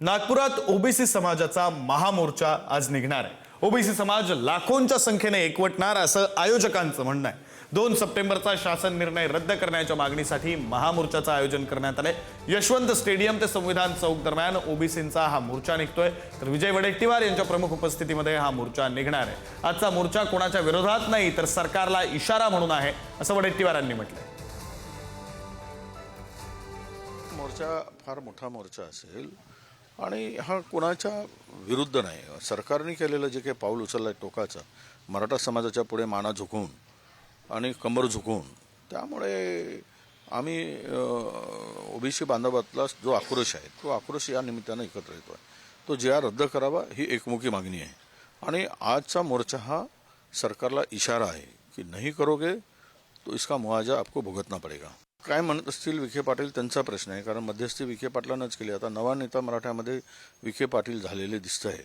नागपुरात ओबीसी समाजाचा महामोर्चा आज निघणार आहे. ओबीसी समाज लाखोंच्या संख्येने एकवटणार असं आयोजकांचं म्हणणं आहे. दोन सप्टेंबरचा शासन निर्णय रद्द करण्याच्या मागणीसाठी महामोर्चाचं आयोजन करण्यात आलंय. यशवंत स्टेडियम ते संविधान चौक दरम्यान ओबीसींचा हा मोर्चा निघतोय. तर विजय वडेट्टीवार यांच्या प्रमुख उपस्थितीमध्ये हा मोर्चा निघणार आहे. आजचा मोर्चा कोणाच्या विरोधात नाही तर सरकारला इशारा म्हणून आहे असं वडेट्टीवारांनी म्हटलंय. मोर्चा फार मोठा मोर्चा असेल आणि हा कोणाच्या विरुद्ध नाही. सरकारने केलेलं जे काही पाऊल उचललं आहे टोकाचं मराठा समाजाच्या पुढे माना झुकवून आणि कंबर झुकवून त्यामुळे आम्ही ओबीसी बांधवातला जो आक्रोश आहे तो आक्रोश या निमित्तानं एकत्र येतो आहे तो जे आर रद्द करावा ही एकमुखी मागणी आहे. आणि आजचा मोर्चा हा सरकारला इशारा आहे की नाही करोगे तो इसका मुआवजा आपको भुगतना पडेगा. काय म्हणत असतील विखे पाटील? त्यांचा प्रश्न आहे. कारण मध्यस्थी विखे पाटलांनाच केली. आता नवा नेता मराठ्यामध्ये विखे पाटील झालेले दिसत आहे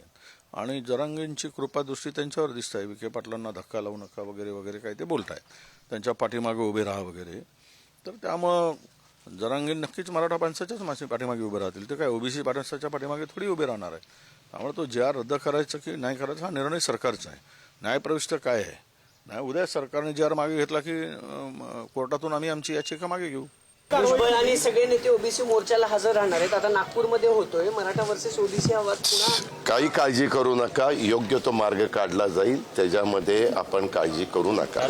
आणि जरांगेंची कृपादृष्टी त्यांच्यावर दिसत आहे विखे पाटलांना धक्का लावू नका वगैरे वगैरे काय ते बोलत आहेत त्यांच्या पाठीमागे उभे राहा वगैरे. तर त्यामुळं जरांगे नक्कीच मराठा माणसाच्याच मासे पाठीमागे उभे राहतील. ते काय ओबीसी माणसाच्या पाठीमागे थोडी उभे राहणार आहे. त्यामुळे तो ज्या रद्द करायचा की नाही करायचा हा निर्णय सरकारचा आहे. न्यायप्रविष्ट काय आहे? नाही उद्या सरकारने जे आर मागे घेतला की कोर्टातून आम्ही आमची याचिका मागे घेऊ. भुजबळ आणि सगळे नेते ओबीसी मोर्चाला हजर राहणार आहेत. आता नागपूरमध्ये होतोय. मराठा वर्सेस ओबीसी आवाज पुन्हा काही काळजी करू नका. योग्य तो मार्ग काढला जाईल. त्याच्यामध्ये आपण काळजी करू नका.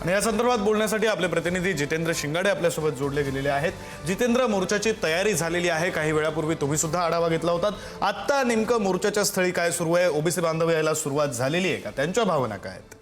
आणि या संदर्भात बोलण्यासाठी आपले प्रतिनिधी जितेंद्र शिंगाडे आपल्यासोबत जोडले गेलेले आहेत. जितेंद्र मोर्चाची तयारी झालेली आहे. काही वेळापूर्वी तुम्ही सुद्धा आढावा घेतला होता. आत्ता नेमकं मोर्चाच्या स्थळी काय सुरू आहे? ओबीसी बांधव यायला सुरुवात झालेली आहे का? त्यांच्या भावना काय आहेत?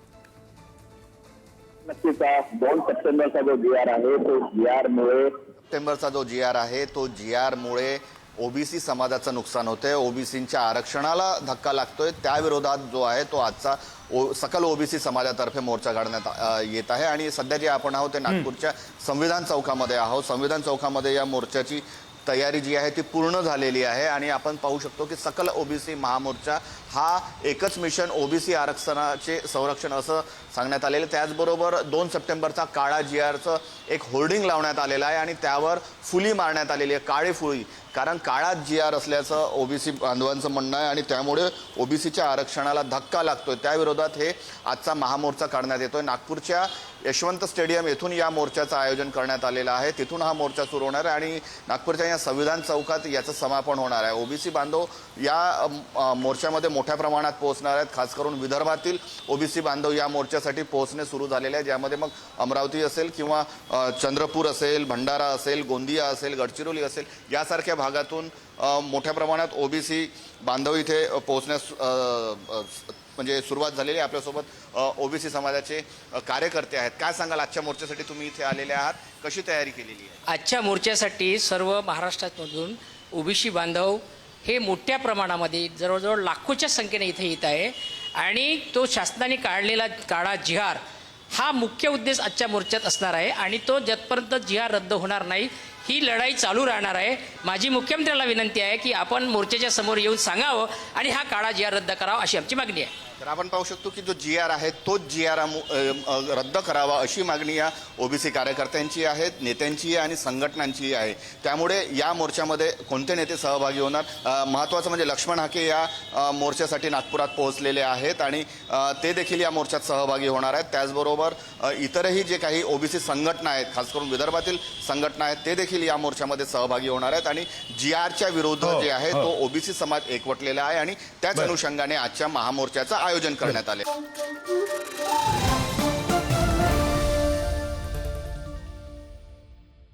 नक्कीच दोन सप्टेंबरचा जो जी आर आहे तो जी आर मुळे सप्टेंबरचा जो जी आर आहे तो जी आरमुळे ओबीसी समाजाचं नुकसान होतंय. ओबीसींच्या आरक्षणाला धक्का लागतोय. त्या विरोधात जो आहे तो आजचा ओ सकल ओबीसी समाजातर्फे मोर्चा काढण्यात येत आहे. आणि सध्या जे आपण आहोत ते नागपूरच्या संविधान चौकामध्ये आहोत. संविधान चौकामध्ये या मोर्चाची तयारी जी आहे ती पूर्ण झालेली आहे. आणि आपण पाहू शकतो की सकल ओबीसी महामोर्चा हा एकच मिशन ओबीसी आरक्षणाचे संरक्षण असं सांगण्यात आलेलं आहे. त्याचबरोबर दोन सप्टेंबरचा काळा जी आरचं एक होर्डिंग लावण्यात आलेलं आहे. आणि त्यावर फुली मारण्यात आलेली आहे. काळी फुली. कारण काळात जी आर असल्याचं ओबीसी बांधवांचं म्हणणं आहे आणि त्यामुळे ओबीसीच्या आरक्षणाला धक्का लागतोय. त्याविरोधात हे आजचा महामोर्चा काढण्यात येतोय. नागपूरच्या यशवंत स्टेडियम येथून या मोर्चाचं आयोजन करण्यात आलेलं आहे. तिथून हा मोर्चा सुरू होणार आहे आणि नागपूरच्या या संविधान चौकात याचं समापन होणार आहे. ओबीसी बांधव या मोर्चामध्ये मोठ्या प्रमाणात पोहोचणार आहेत. खास करून विदर्भातील ओबीसी बांधव या मोर्चासाठी पोहोचणे सुरू झालेले आहे ज्यामध्ये मग अमरावती असेल किंवा चंद्रपूर असेल भंडारा असेल गोंदिया असेल गडचिरोली असेल यासारख्या भागातून मोठ्या प्रमाणात ओबीसी बांधव इथे पोहोचण्यास म्हणजे सुरुवात झालेली आहे आपल्यासोबत. ओबीसी समाजाचे कार्यकर्ते आहेत. काय सांगाल? आजच्या मोर्चासाठी तुम्ही इथे आलेले आहात. कशी तयारी केलेली आहे? आजच्या मोर्चासाठी सर्व महाराष्ट्रातमधून ओबीसी बांधव हे मोठ्या प्रमाणामध्ये जवळजवळ लाखोच्या संख्येने इथे येत आहे. आणि तो शासनाने काढलेला काळा जिहार हा मुख्य उद्देश आजच्या मोर्चात असणार आहे आणि तो जतपर्यंत जिहार रद्द होणार नाही ही लढाई चालू राहणार आहे. माझी मुख्यमंत्र्याला विनंती आहे की आपण मोर्चाच्या समोर येऊन सांगावं आणि हा काळा जिहार रद्द करावा अशी आमची मागणी आहे. तर आपण पाहू शकतो की जो जी आर आहे तोच जी आर रद्द करावा अशी मागणी या ओबीसी कार्यकर्त्यांची आहे नेत्यांची आणि संघटनांची आहे त्यामुळे या मोर्चामध्ये कोणते नेते सहभागी होणार महत्त्वाचं म्हणजे लक्ष्मण हाके या मोर्चासाठी नागपुरात पोहोचलेले आहेत आणि ते देखील या मोर्चात सहभागी होणार आहेत त्याचबरोबर इतरही जे काही ओबीसी संघटना आहेत खास करून विदर्भातील संघटना आहेत ते देखील या मोर्चामध्ये सहभागी होणार आहेत आणि जी आरच्या विरोध हो, जे आहे हो. तो ओबीसी समाज एकवटलेला आहे आणि त्याच. अनुषंगाने आजच्या महामोर्चाचं आयोजन करण्यात आले.